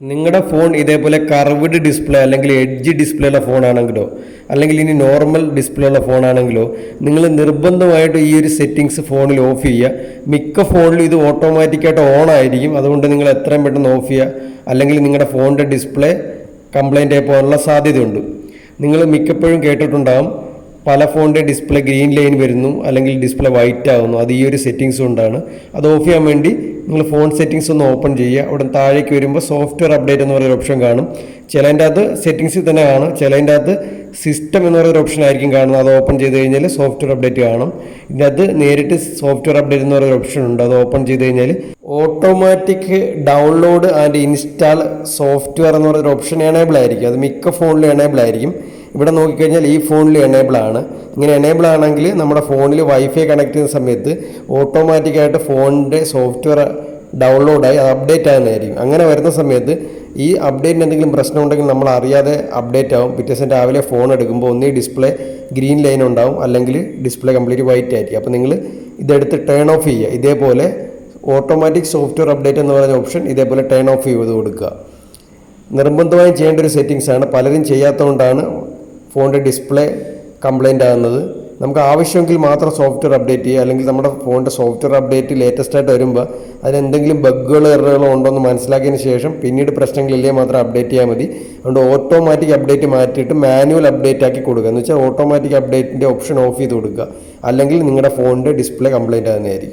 നിങ്ങളുടെ ഫോൺ ഇതേപോലെ curved display അല്ലെങ്കിൽ എഡ്ജ് ഡിസ്പ്ലേ ഉള്ള ഫോണാണെങ്കിലോ അല്ലെങ്കിൽ ഇനി നോർമൽ ഡിസ്പ്ലേ ഉള്ള ഫോണാണെങ്കിലോ നിങ്ങൾ നിർബന്ധമായിട്ട് ഈ ഒരു സെറ്റിങ്സ് ഫോണിൽ ഓഫ് ചെയ്യുക. മിക്ക ഫോണിലും ഇത് ഓട്ടോമാറ്റിക്കായിട്ട് ഓൺ ആയിരിക്കും. അതുകൊണ്ട് നിങ്ങൾ എത്രയും പെട്ടെന്ന് ഓഫ് ചെയ്യുക. അല്ലെങ്കിൽ നിങ്ങളുടെ ഫോണിന്റെ ഡിസ്പ്ലേ കംപ്ലൈന്റ് ആയി പോകാനുള്ള സാധ്യതയുണ്ട്. നിങ്ങൾ മിക്കപ്പോഴും കേട്ടിട്ടുണ്ടാകും പല ഫോണിന്റെ ഡിസ്പ്ലേ ഗ്രീൻ ലൈൻ വരുന്നു അല്ലെങ്കിൽ ഡിസ്പ്ലേ വൈറ്റ് ആകുന്നു അത് ഈ ഒരു സെറ്റിങ്സ് കൊണ്ടാണ്. അത് ഓഫ് ചെയ്യാൻ വേണ്ടി നിങ്ങൾ ഫോൺ സെറ്റിങ്സ് ഒന്ന് ഓപ്പൺ ചെയ്യുക. അവിടെ താഴേക്ക് വരുമ്പോൾ സോഫ്റ്റ്വെയർ അപ്ഡേറ്റ് എന്ന് പറയുന്ന ഓപ്ഷൻ കാണും. ചിലതിന്റെ അകത്ത് സെറ്റിങ്സിൽ തന്നെ കാണും. ചിലതിന്റെ അകത്ത് സിസ്റ്റം എന്ന് പറയുന്ന ഓപ്ഷൻ ആയിരിക്കും കാണുന്നത്. അത് ഓപ്പൺ ചെയ്ത് കഴിഞ്ഞാൽ സോഫ്റ്റ്വെയർ അപ്ഡേറ്റ് കാണും. ഇതിന്റെ അത് നേരിട്ട് സോഫ്റ്റ്വെയർ അപ്ഡേറ്റ് എന്ന് പറയുന്ന ഓപ്ഷൻ ഉണ്ട്. അത് ഓപ്പൺ ചെയ്ത് കഴിഞ്ഞാൽ automatic download and install software എന്ന് പറയുന്ന ഓപ്ഷൻ എനേബിൾ ആയിരിക്കും. അത് മിക്ക ഫോണിലും എനേബിൾ ആയിരിക്കും. ഇവിടെ നോക്കിക്കഴിഞ്ഞാൽ ഈ ഫോണിൽ എനേബിൾ ആണ്. ഇങ്ങനെ എനേബിൾ ആണെങ്കിൽ നമ്മുടെ ഫോണിൽ വൈഫൈ കണക്ട് ചെയ്യുന്ന സമയത്ത് ഓട്ടോമാറ്റിക്കായിട്ട് ഫോണിന്റെ സോഫ്റ്റ്വെയർ ഡൗൺലോഡായി അത് അപ്ഡേറ്റ് ആകുന്നതായിരിക്കും അങ്ങനെ വരുന്ന സമയത്ത് ഈ അപ്ഡേറ്റിന് എന്തെങ്കിലും പ്രശ്നം ഉണ്ടെങ്കിൽ നമ്മൾ അറിയാതെ അപ്ഡേറ്റ് ആവും. പിറ്റേ ദിവസം രാവിലെ ഫോൺ എടുക്കുമ്പോൾ ഒന്നീ ഡിസ്പ്ലേ ഗ്രീൻ ലൈൻ ഉണ്ടാവും. അല്ലെങ്കിൽ ഡിസ്പ്ലേ കംപ്ലീറ്റ് വൈറ്റ് ആയിരിക്കും. അപ്പോൾ നിങ്ങൾ ഇതെടുത്ത് ടേൺ ഓഫ് ചെയ്യുക. ഇതേപോലെ ഓട്ടോമാറ്റിക് സോഫ്റ്റ്വെയർ അപ്ഡേറ്റ് എന്ന് പറയുന്ന ഓപ്ഷൻ ഇതേപോലെ ടേൺ ഓഫ് ചെയ്ത് കൊടുക്കുക. നിർബന്ധമായും ചെയ്യേണ്ട ഒരു സെറ്റിങ്സ് ആണ്. പലരും ചെയ്യാത്തതുകൊണ്ടാണ് ഫോണിന്റെ ഡിസ്പ്ലേ കംപ്ലൈന്റ് ആകുന്നത്. നമുക്ക് ആവശ്യമെങ്കിൽ മാത്രം സോഫ്റ്റ്വെയർ അപ്ഡേറ്റ് ചെയ്യുക. അല്ലെങ്കിൽ നമ്മുടെ ഫോണിന്റെ സോഫ്റ്റ്വെയർ അപ്ഡേറ്റ് ലേറ്റസ്റ്റ് ആയിട്ട് വരുമ്പോൾ അതിനെന്തെങ്കിലും ബഗ്ഗുകൾ എററുകളോ ഉണ്ടോ എന്ന് മനസ്സിലാക്കിയതിന് ശേഷം പിന്നീട് പ്രശ്നങ്ങളില്ലേ മാത്രം അപ്ഡേറ്റ് ചെയ്യാൽ മതി. അതുകൊണ്ട് ഓട്ടോമാറ്റിക് അപ്ഡേറ്റ് മാറ്റിയിട്ട് മാനുവൽ അപ്ഡേറ്റ് ആക്കി കൊടുക്കുക. എന്ന് വെച്ചാൽ ഓട്ടോമാറ്റിക് അപ്ഡേറ്റിന്റെ ഓപ്ഷൻ ഓഫ് ചെയ്ത് കൊടുക്കുക. അല്ലെങ്കിൽ നിങ്ങളുടെ ഫോണിന്റെ ഡിസ്പ്ലേ കംപ്ലൈന്റ് ആകുന്നതായിരിക്കും.